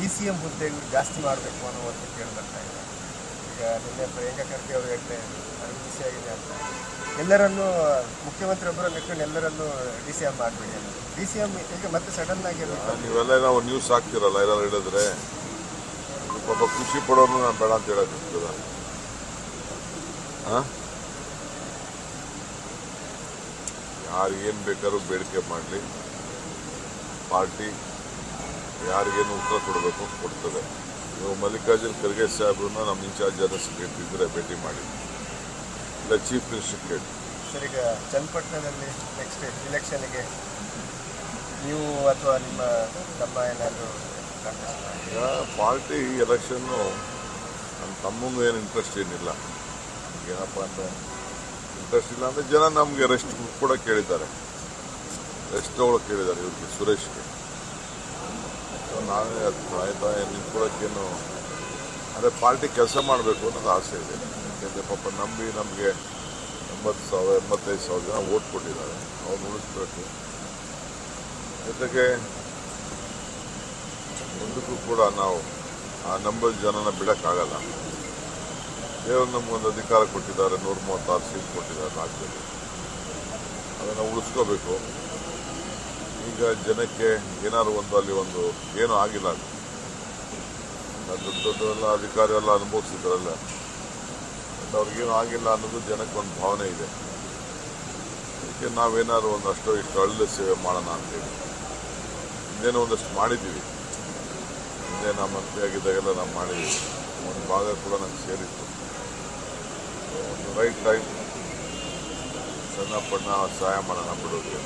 D C M ಹುದ್ದೆಗಳು ಜಾಸ್ತಿ ಮಾಡಬೇಕು ಅನ್ನೋ ಒಂದು ಕೇಳಿ ಬರ್ತಾ ಇದೆ. ಈಗ ನಿನ್ನೆ ಪ್ರಿಯಾಂಕಾ ಖರ್ಗೆ ಅವರು ಹೇಳ್ತಾ ಇದ್ರು ಅದು ಬಿಸಿ ಆಗಿದೆ ಅಂತ. ಎಲ್ಲರನ್ನೂ ಮುಖ್ಯಮಂತ್ರಿ ಒಬ್ಬರನ್ನು ಇಟ್ಕೊಂಡು ಎಲ್ಲರನ್ನೂ ಡಿ ಸಿ ಎಂ ಮಾಡಬೇಡಿ ಅಂತ. ಡಿ ಸಿ ಎಂ ಈಗ ಮತ್ತೆ ಸಡನ್ ಆಗಿ ನೀವೆಲ್ಲ ನಾವು ನ್ಯೂಸ್ ಹಾಕ್ತಿರಲ್ಲ, ಏನಾದ್ರು ಹೇಳಿದ್ರೆ? ಪಾಪ ಖುಷಿ ಪಡೋನು ನಾನು ಬೇಡ ಅಂತ ಹೇಳಕ್ಕಾಗ್ತದ ಯಾರು ಏನು ಬೇಕಾದ್ರೂ ಬೇಡಿಕೆ ಮಾಡಲಿ. ಪಾರ್ಟಿ ಯಾರಿಗೇನು ಉತ್ತರ ಕೊಡಬೇಕು ಕೊಡ್ತದೆ. ನೀವು ಮಲ್ಲಿಕಾರ್ಜುನ್ ಖರ್ಗೆ ಸಾಹೇಬ್ರನ್ನ ನಮ್ಮ ಇನ್ಚಾರ್ಜ್ ಜನರಲ್ ಸೆಕ್ರೆಟರಿ ಇದ್ರೆ ಭೇಟಿ ಮಾಡಿ. ಇಲ್ಲ ಚೀಫ್ ಮಿನಿಸ್ಟರ್ ಕೇಳಿ. ಸರ್ ಈಗ ಚನ್ನಪಟ್ಟಣದಲ್ಲಿ ನೆಕ್ಸ್ಟ್ ಇಲೆಕ್ಷನ್ಗೆ ನೀವು ಅಥವಾ ನಿಮ್ಮ ತಮ್ಮ ಏನಾದರೂ ಈಗ ಪಾರ್ಟಿ ಎಲೆಕ್ಷನ್ನು ನನ್ನ ತಮ್ಮಂಗೂ ಏನು ಇಂಟ್ರೆಸ್ಟ್ ಏನಿಲ್ಲ. ಏನಪ್ಪ ಅಂದರೆ ಇಂಟ್ರೆಸ್ಟ್ ಇಲ್ಲ ಅಂದರೆ ಜನ ನಮಗೆ ರೆಸ್ಟ್ ಕೂಡ ಕೇಳಿದ್ದಾರೆ. ರೆಸ್ಟ್ ತೊಗೊಳಕ್ಕೆ ಕೇಳಿದ್ದಾರೆ ಇವ್ರಿಗೆ ಸುರೇಶ್ಗೆ. ನಾವೇ ಅದು ಆಯ್ತಾ ನಿಂತ್ಕೊಳ್ಳೋಕ್ಕೇನು, ಅಂದರೆ ಪಾರ್ಟಿ ಕೆಲಸ ಮಾಡಬೇಕು ಅನ್ನೋದು ಆಸೆ ಇದೆ. ಯಾಕೆಂದರೆ ಪಾಪ ನಂಬಿ ನಮಗೆ ಎಂಬತ್ತು ಸಾವಿರ, ಎಂಬತ್ತೈದು ಸಾವಿರ ಜನ ಓಟ್ ಕೊಟ್ಟಿದ್ದಾರೆ. ಅವ್ರು ಉಳಿಸ್ಬೇಕು. ಜೊತೆಗೆ ಮುಂದಕ್ಕೂ ಕೂಡ ನಾವು ಆ ನಂಬರ್ ಜನನ ಬಿಡೋಕ್ಕಾಗಲ್ಲ. ದೇವರು ನಮಗೊಂದು ಅಧಿಕಾರ ಕೊಟ್ಟಿದ್ದಾರೆ ನೂರ ಮೂವತ್ತಾರು ಸೀಟ್ ಕೊಟ್ಟಿದ್ದಾರೆ ರಾಜ್ಯದಲ್ಲಿ. ಅದನ್ನು ಉಳಿಸ್ಕೋಬೇಕು. ಈಗ ಜನಕ್ಕೆ ಏನಾದ್ರು ಒಂದು ಅಲ್ಲಿ ಒಂದು ಏನೂ ಆಗಿಲ್ಲ. ದೊಡ್ಡ ದೊಡ್ಡವೆಲ್ಲ ಅಧಿಕಾರಿ ಎಲ್ಲ ಅನುಭವಿಸಿದ್ರಲ್ಲ ಅವ್ರಿಗೇನು ಆಗಿಲ್ಲ ಅನ್ನೋದು ಜನಕ್ಕೆ ಒಂದು ಭಾವನೆ ಇದೆ. ಅದಕ್ಕೆ ನಾವೇನಾದ್ರು ಒಂದಷ್ಟು ಇಷ್ಟು ಒಳ್ಳೆ ಸೇವೆ ಮಾಡೋಣ ಅಂತೇಳಿ. ಇನ್ನೇನು ಒಂದಷ್ಟು ಮಾಡಿದ್ದೀವಿ. ಹಿಂದೆ ನಮ್ಮ ಮಂತ್ರಿ ಆಗಿದ್ದಾಗೆಲ್ಲ ನಾವು ಮಾಡಿದ್ದೀವಿ. ಒಂದು ಭಾಗ ಕೂಡ ನಂಗೆ ಸೇರಿತ್ತು. ಒಂದು ರೈಟ್ ಟೈಮ್ ಸಣ್ಣ ಪಣ್ಣ ಸಹಾಯ ಮಾಡೋಣ ಬಿಡೋಕೆ